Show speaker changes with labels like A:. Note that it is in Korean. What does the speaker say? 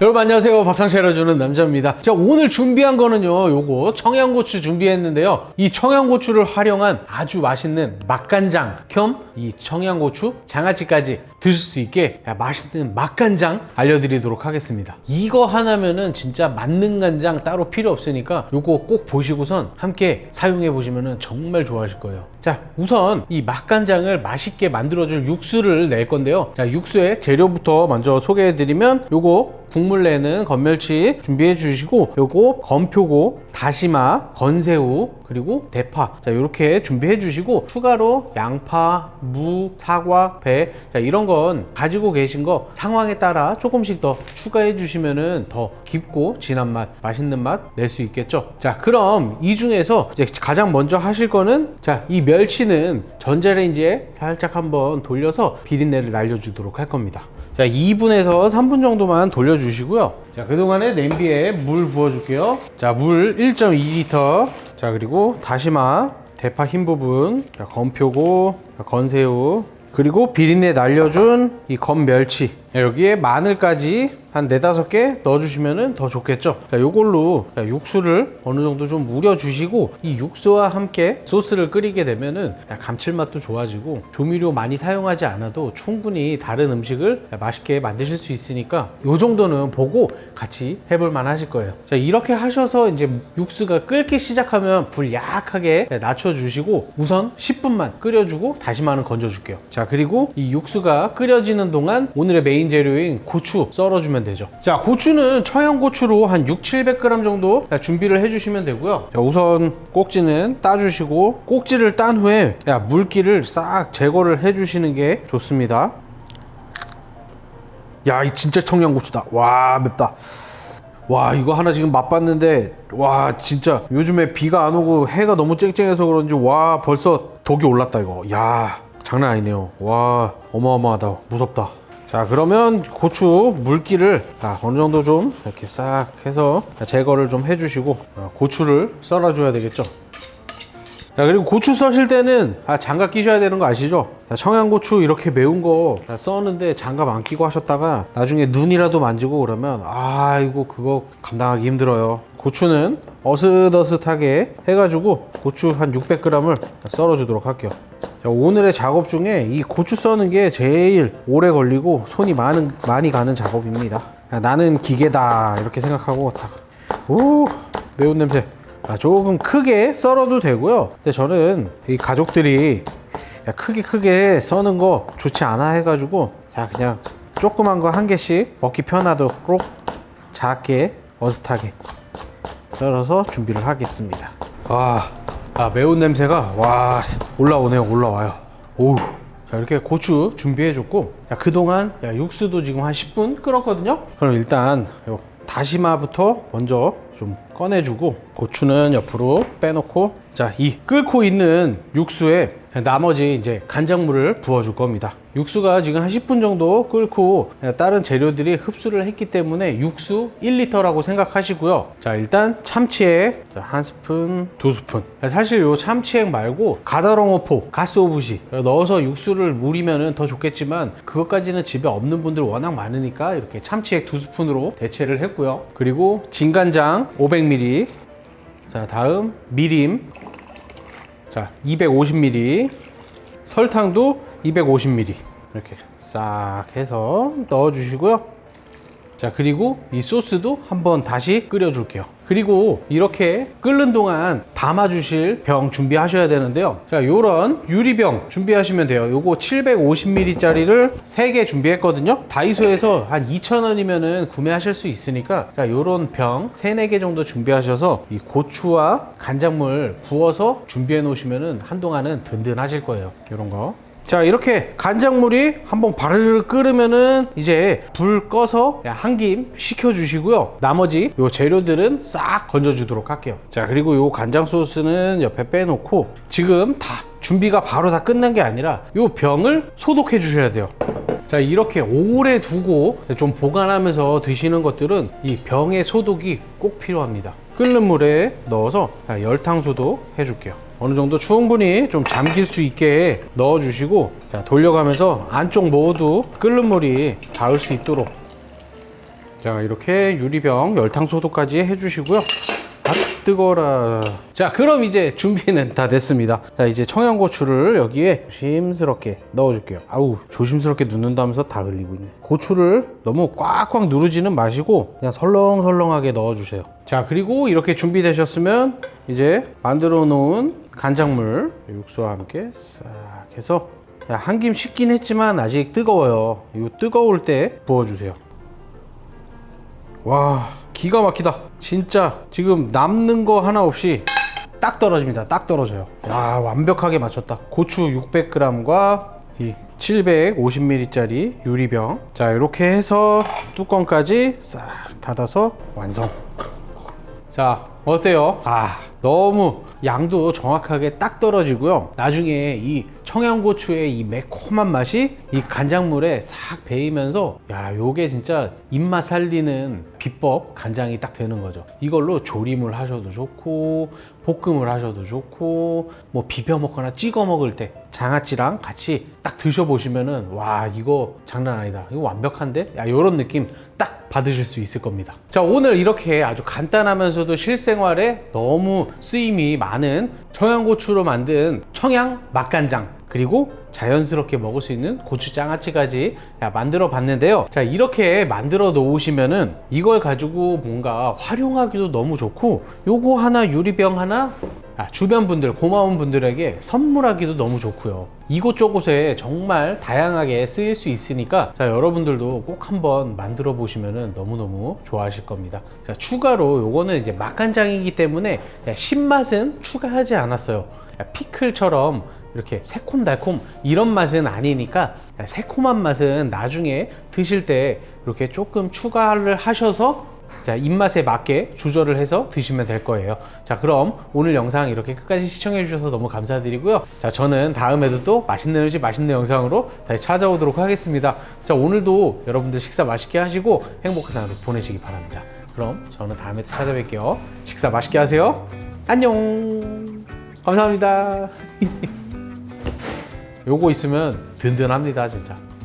A: 여러분 안녕하세요. 밥상 차려주는 남자입니다. 자 오늘 준비한 거는요 요거 청양고추 준비했는데요. 이 청양고추를 활용한 아주 맛있는 맛간장 겸 이 청양고추 장아찌까지 드실 수 있게 맛있는 맛간장 알려드리도록 하겠습니다. 이거 하나면은 진짜 맞는 간장 따로 필요 없으니까 요거 꼭 보시고선 함께 사용해 보시면은 정말 좋아하실 거예요. 자 우선 이 맛간장을 맛있게 만들어줄 육수를 낼 건데요. 자 육수의 재료부터 먼저 소개해 드리면 요거 국물 내는 건멸치 준비해 주시고 요거 건표고 다시마 건새우 그리고 대파. 자 이렇게 준비해 주시고 추가로 양파 무 사과 배. 자, 이런 건 가지고 계신 거 상황에 따라 조금씩 더 추가해 주시면은 더 깊고 진한 맛 맛있는 맛 낼 수 있겠죠? 자 그럼 이 중에서 이제 가장 먼저 하실 거는 자 이 멸치는 전자레인지에 살짝 한번 돌려서 비린내를 날려주도록 할 겁니다 자 2분에서 3분 정도만 돌려주시고요. 자 그동안에 냄비에 물 부어줄게요. 자 물 1.2리터. 자 그리고 다시마 대파 흰 부분 자, 건표고 자, 건새우 그리고 비린내 날려준 이 건멸치. 자, 여기에 마늘까지 한 네다섯 개 넣어주시면 더 좋겠죠? 자, 육수를 어느 정도 좀 우려주시고 이 육수와 함께 소스를 끓이게 되면은 야, 감칠맛도 좋아지고 조미료 많이 사용하지 않아도 충분히 다른 음식을 맛있게 만드실 수 있으니까 요 정도는 보고 같이 해볼 만 하실 거예요. 자 이렇게 하셔서 이제 육수가 끓기 시작하면 불 약하게 낮춰주시고 우선 10분만 끓여주고 다시마는 건져줄게요. 자 그리고 이 육수가 끓여지는 동안 오늘의 메인 재료인 고추 썰어주면 되죠 자 고추는 청양 고추로 한 6, 700g 정도 준비를 해주시면 되고요 자, 우선 꼭지는 따주시고 꼭지를 딴 후에 야, 물기를 싹 제거를 해주시는 게 좋습니다 야, 이 진짜 청양고추다. 와, 맵다. 와, 이거 하나 지금 맛봤는데, 와, 진짜 요즘에 비가 안 오고 해가 너무 쨍쨍해서 그런지, 와, 벌써 덕이 올랐다, 이거. 야, 장난 아니네요. 와, 어마어마하다. 무섭다. 자, 그러면 고추 물기를 아, 어느 정도 좀 이렇게 싹 해서 제거를 좀 해주시고, 아, 고추를 썰어줘야 되겠죠. 자 그리고 고추 써실 때는 아, 장갑 끼셔야 되는 거 아시죠? 자, 청양고추 이렇게 매운 거 자, 써는데 장갑 안 끼고 하셨다가 나중에 눈이라도 만지고 그러면 아 이거 그거 감당하기 힘들어요 고추는 어슷어슷하게 해가지고 고추 한 600g을 썰어 주도록 할게요. 자, 오늘의 작업 중에 이 고추 써는 게 제일 오래 걸리고 손이 많은, 많이 가는 작업입니다. 야, 나는 기계다 이렇게 생각하고 다오 매운 냄새. 아, 조금 크게 썰어도 되고요. 근데 저는 이 가족들이 야, 크게 크게 써는 거 좋지 않아 해가지고 자 그냥 조그만 거 한 개씩 먹기 편하도록 작게 어슷하게 썰어서 준비를 하겠습니다. 와, 아, 매운 냄새가 와 올라오네요, 올라와요. 오우. 자 이렇게 고추 준비해줬고 야, 그동안 야, 육수도 지금 한 10분 끓었거든요. 그럼 일단 요 다시마부터 먼저 좀 꺼내주고 고추는 옆으로 빼놓고 자 이 끓고 있는 육수에 나머지 이제 간장물을 부어줄 겁니다. 육수가 지금 한 10분 정도 끓고 다른 재료들이 흡수를 했기 때문에 육수 1리터라고 생각하시고요. 자 일단 참치액 자, 한 스푼 두 스푼. 사실 요 참치액 말고 가다롱어포 가스오브시 넣어서 육수를 우리면 더 좋겠지만 그것까지는 집에 없는 분들 워낙 많으니까 이렇게 참치액 두 스푼으로 대체를 했고요. 그리고 진간장 500ml 자 다음 미림. 자 250ml 설탕도 250ml 이렇게 싹 해서 넣어 주시고요 자 그리고 이 소스도 한번 다시 끓여 줄게요. 그리고 이렇게 끓는 동안 담아 주실 병 준비하셔야 되는데요. 자 요런 유리병 준비하시면 돼요. 요거 750ml 짜리를 3개 준비했거든요. 다이소에서 한 2,000원이면은 구매하실 수 있으니까 자 요런 병 3, 4개 정도 준비하셔서 이 고추와 간장물 부어서 준비해 놓으시면은 한동안은 든든하실 거예요. 요런 거 자 이렇게 간장물이 한번 바르르 끓으면은 이제 불 꺼서 한김 식혀 주시고요. 나머지 요 재료들은 싹 건져 주도록 할게요. 자 그리고 요 간장 소스는 옆에 빼놓고 지금 다 준비가 바로 다 끝난 게 아니라 요 병을 소독해 주셔야 돼요. 자 이렇게 오래 두고 좀 보관하면서 드시는 것들은 이 병의 소독이 꼭 필요합니다. 끓는 물에 넣어서 열탕 소독 해줄게요 어느 정도 충분히 좀 잠길 수 있게 넣어 주시고 자, 돌려가면서 안쪽 모두 끓는 물이 닿을 수 있도록 자 이렇게 유리병 열탕 소독까지 해주시고요. 아 뜨거라. 자 그럼 이제 준비는 다 됐습니다. 자 이제 청양고추를 여기에 조심스럽게 넣어줄게요. 아우 조심스럽게 넣는다면서 다 흘리고 있네. 고추를 너무 꽉꽉 누르지는 마시고 그냥 설렁설렁하게 넣어주세요. 자 그리고 이렇게 준비되셨으면 이제 만들어 놓은 간장물 육수와 함께 싹 해서 한 김 식긴 했지만 아직 뜨거워요. 이 뜨거울 때 부어주세요. 와 기가 막히다. 진짜 지금 남는 거 하나 없이 딱 떨어집니다. 딱 떨어져요. 야 완벽하게 맞췄다. 고추 600g과 이 750ml 짜리 유리병. 자 이렇게 해서 뚜껑까지 싹 닫아서 완성 자 어때요? 아 너무 양도 정확하게 딱 떨어지고요 나중에 이 청양고추의 이 매콤한 맛이 이 간장물에 싹 배이면서 야 요게 진짜 입맛 살리는 비법 간장이 딱 되는 거죠. 이걸로 조림을 하셔도 좋고 볶음을 하셔도 좋고 뭐 비벼 먹거나 찍어 먹을 때 장아찌랑 같이 딱 드셔보시면은 와 이거 장난 아니다. 이거 완벽한데? 야 요런 느낌 딱 받으실 수 있을 겁니다. 자 오늘 이렇게 아주 간단하면서도 실생활에 너무 쓰임이 많은 청양고추로 만든 청양 맛간장 그리고 자연스럽게 먹을 수 있는 고추 장아찌까지 만들어 봤는데요. 자 이렇게 만들어 놓으시면은 이걸 가지고 뭔가 활용하기도 너무 좋고 요거 하나 유리병 하나 아, 주변 분들 고마운 분들에게 선물하기도 너무 좋고요. 이곳저곳에 정말 다양하게 쓰일 수 있으니까 자 여러분들도 꼭 한번 만들어 보시면 너무너무 좋아하실 겁니다. 자, 추가로 요거는 이제 맛간장이기 때문에 신맛은 추가하지 않았어요. 피클처럼 이렇게 새콤달콤 이런 맛은 아니니까 새콤한 맛은 나중에 드실 때 이렇게 조금 추가를 하셔서 자, 입맛에 맞게 조절을 해서 드시면 될 거예요. 자, 그럼 오늘 영상 이렇게 끝까지 시청해 주셔서 너무 감사드리고요. 자, 저는 다음에도 또 맛있는 음식, 맛있는 영상으로 다시 찾아오도록 하겠습니다. 자, 오늘도 여러분들 식사 맛있게 하시고 행복한 하루 보내시기 바랍니다. 그럼 저는 다음에 또 찾아뵐게요. 식사 맛있게 하세요. 안녕. 감사합니다. 요거 있으면 든든합니다, 진짜.